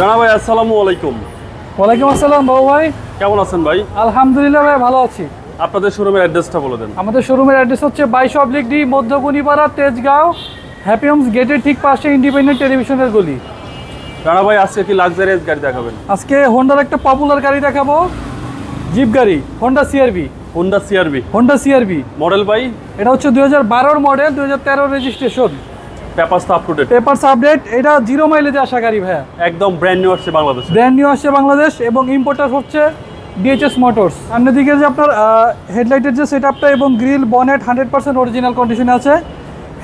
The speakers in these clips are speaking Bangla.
রানা ভাই আসসালামু আলাইকুম। ওয়ালাইকুম আসসালাম বাবু ভাই। কেমন আছেন ভাই? আলহামদুলিল্লাহ ভাই ভালো আছি। আপনাদের শোরুমের অ্যাড্রেসটা বলে দেন। আমাদের শোরুমের অ্যাড্রেস হচ্ছে বাইশ oblique D Madhyagunipara Tejgaon happy homes গেটের ঠিক পাশে ইন্ডিপেন্ডেন্ট টেলিভিশনের গলি। রানা ভাই আজকে কি লাক্সারিয়াস গাড়ি দেখাবেন? আজকে হোন্ডার একটা পপুলার গাড়ি দেখাবো। জিপ গাড়ি Honda CRV Honda CRV Honda CRV model ভাই? এটা হচ্ছে দুই হাজার বারোর মডেল দুই হাজার তেরো registration papers up to papers update এটা জিরো মাইলেজে আসা গাড়ি ভাইয়া। একদম ব্র্যান্ড নিউ আসছে বাংলাদেশে। ব্র্যান্ড নিউ আসছে বাংলাদেশ এবং ইম্পোর্টার হচ্ছে ডিএচএস মোটরস সামনের দিকে যে আপনার হেডলাইটের যে সেট আপটা এবং grill bonnet hundred percent original কন্ডিশনে আছে।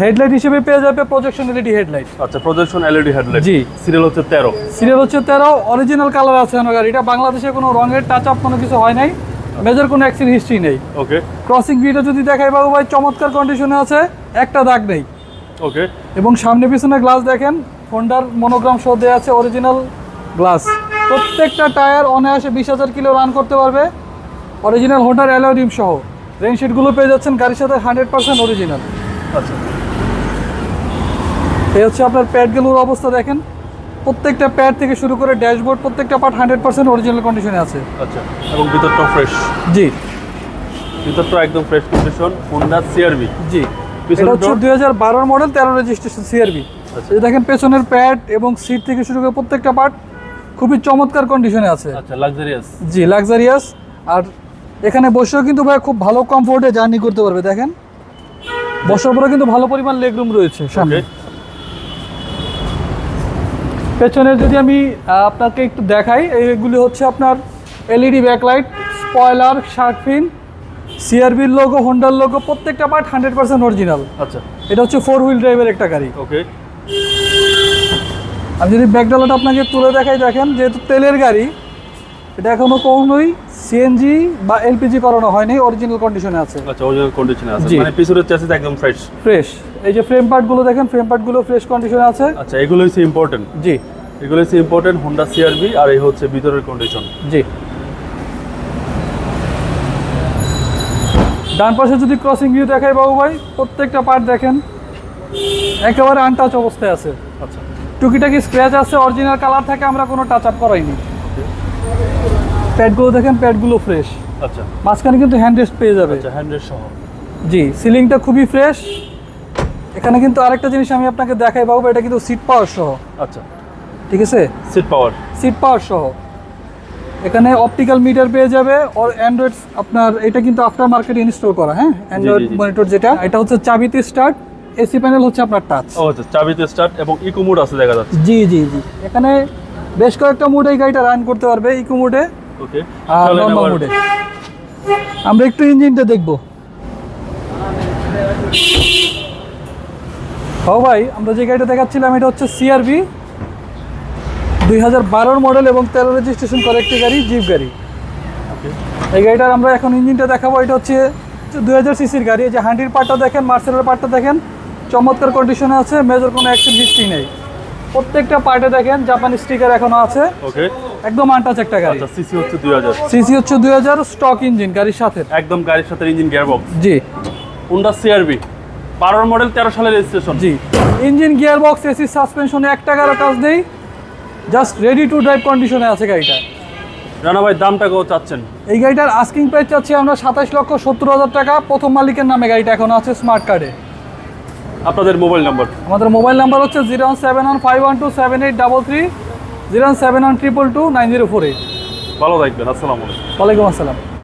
হেডলাইট হিসেবে পেয়ে যাবে প্রজেকশন এলইডি হেডলাইট আচ্ছা প্রজেকশন এলইডি হেডলাইট জি। সিরিয়াল হচ্ছে তেরো। সিরিয়াল হচ্ছে তেরো অরিজিনাল কালার আছে আমার গাড়িটা। বাংলাদেশে কোনো রঙের টাচ আপ কোনো কিছু হয় নাই। মেজর কোনো অ্যাক্সিডেন্ট হিস্ট্রি নেই। ওকে ক্রসিং ভিউটা যদি দেখাই বাবু ভাই চমৎকার কন্ডিশনে আছে একটা দাগ নেই। ওকে এবং সামনে পিছনে গ্লাস দেখেন হোন্ডার মনোগ্রাম শো দেওয়া আছে অরিজিনাল গ্লাস প্রত্যেকটা টায়ার অনায়াসে বিশ হাজার কিলো রান করতে পারবে। অরিজিনাল হোন্ডার অ্যালো রিম সহ। রেনশিটগুলো পেয়ে যাচ্ছেন গাড়ির সাথে হান্ড্রেড পার্সেন্ট অরিজিনাল আচ্ছা। এই হচ্ছে আপনার প্যাডগুলোর অবস্থা দেখেন। প্রত্যেকটা প্যাড থেকে শুরু করে ড্যাশবোর্ড প্রত্যেকটা পার্ট হান্ড্রেড পার্সেন্ট অরিজিনাল কন্ডিশনে আছে। আচ্ছা এবং ভিতরটা ফ্রেশ জি। ভিতরটা একদম ফ্রেশ কন্ডিশন হোন্ডা সিআরবি জি। এটা হচ্ছে? দুই হাজার বারোর মডেল তেরো রেজিস্ট্রেশন সিআরবি আচ্ছা। দেখেন পেছনের প্যাড এবং সিট থেকে শুরু করে প্রত্যেকটা পার্ট খুবই চমৎকার কন্ডিশনে আছে। আচ্ছা লাক্সারিয়াস জি লাক্সারিয়াস আর এখানে বসেও কিন্তু ভাই খুব ভালো কমফোর্টে জার্নি করতে পারবে দেখেন। বসার পরে কিন্তু ভালো পরিমাণ লেগ রুম রয়েছে সামনে। ওকে পেছনের যদি আমি আপনাকে একটু দেখাই এইগুলি হচ্ছে আপনার LED backlight spoiler shark fin সিআরবির logo হোন্ডার লোগো প্রত্যেকটা পার্ট হান্ড্রেড পার্সেন্ট অরিজিনাল আচ্ছা। এটা হচ্ছে ফোর হুইল ড্রাইভের একটা গাড়ি। ওকে। আমি যদি ব্যাকডালাটা আপনাকে তুলে দেখাই দেখেন যেহেতু তেলের গাড়ি এটা এখনও কোনোই সিএনজি বা এলপিজি করানো হয়নি অরিজিনাল কন্ডিশনে আছে। আচ্ছা অরিজিনাল কন্ডিশনে আছে। মানে পিছনের চ্যাসিস একদম ফ্রেশ ফ্রেশ এই যে ফ্রেম পার্টগুলো দেখেন ফ্রেম পার্টগুলো ফ্রেশ কন্ডিশনে আছে। আচ্ছা এগুলো হচ্ছে ইম্পর্টেন্ট জি। এগুলো হচ্ছে ইম্পর্টেন্ট হোন্ডা সিআরবি আর এই হচ্ছে ভিতরের কন্ডিশন জি। ডান পাশে যদি ক্রসিং ভিউ দেখাই বাবু ভাই প্রত্যেকটা পার্ট দেখেন একেবারে আনটাচ অবস্থায় আছে। আচ্ছা। টুকিটাকি স্ক্র্যাচ আছে অরিজিনাল কালার থাকে আমরা কোনো টাচ আপ করাইনি। প্যাডগুলো দেখেন প্যাডগুলো ফ্রেশ আচ্ছা। মাঝখানে কিন্তু হ্যান্ড রেস্ট পেয়ে যাবে। আচ্ছা হ্যান্ডেল সহ। জি সিলিংটা খুবই ফ্রেশ এখানে কিন্তু আরেকটা জিনিস আমি আপনাকে দেখাই বাবু এটা কিন্তু সিট পাওয়ার সহ। আচ্ছা। ঠিক আছে? সিট পাওয়ার সিট পাওয়ার সহ। এখানে অপটিক্যাল মিটার পেয়ে যাবে ওর অ্যান্ড্রয়েড আপনার এটা কিন্তু আফটার মার্কেটে ইনস্টল করা হ্যাঁ? অ্যান্ড্রয়েড মনিটর যেটা এটা হচ্ছে চাবিতে স্টার্ট এসি প্যানেল হচ্ছে আপনার টাচ ও আচ্ছা চাবিতে স্টার্ট এবং ইকো মোড আছে দেখা যাচ্ছে। জি জি জি। এখানে বেশ কয়েকটা মোডে এই গাড়িটা রান করতে পারবে ইকো মোডে ওকে আর নর্মাল মোডে আমরা একটু ইঞ্জিনটা দেখব। ও ভাই আমরা যে গাড়িটা দেখাচ্ছিলাম এটা হচ্ছে সিআরবি দুই হাজার বারোর মডেল এবং তেরো রেজিস্ট্রেশন করা একটি গাড়ি জিপ গাড়ি। এই গাড়িটার আমরা এখন ইঞ্জিনটা দেখাবো। এটা হচ্ছে দুই হাজার সিসির গাড়ি। এই যে হান্ডির পার্টটা দেখেন মার্সেলের পার্টটা দেখেন চমৎকার কন্ডিশনে আছে মেজর কোনো অ্যাক্সিডেন্ট হিস্ট্রি নেই। প্রত্যেকটা পার্টে দেখেন জাপানি স্টিকার এখনও আছে। ওকে একদম আনটাচ একটা গাড়ি। আচ্ছা সিসি হচ্ছে দুই হাজার। সিসি হচ্ছে দুই হাজার স্টক ইঞ্জিন গাড়ির সাথে। একদম গাড়ির সাথে ইঞ্জিন গিয়ারবক্স জি। হোন্ডা সিআরবি বারোর মডেল তেরো সালের রেজিস্ট্রেশন জি। ইঞ্জিন গিয়ার বক্স এসি সাসপেনশনে এক টাকারও কাজ নেই। জাস্ট রেডি টু ড্রাইভ কন্ডিশনে আছে গাড়িটা। রানা ভাই দামটা কত চাচ্ছেন। এই গাড়িটার আস্কিং প্রাইস চাচ্ছি আমরা সাতাশ লক্ষ সত্তর হাজার টাকা। প্রথম মালিকের নামে গাড়িটা এখন আছে স্মার্ট কার্ডে আপনাদের মোবাইল নাম্বার আমাদের মোবাইল নাম্বার হচ্ছে zero one seven one five one two seven eight double three zero one seven one triple two nine zero four eight. ভালো থাকবেন আসসালামু আলাইকুম। ওয়ালাইকুম আসসালাম।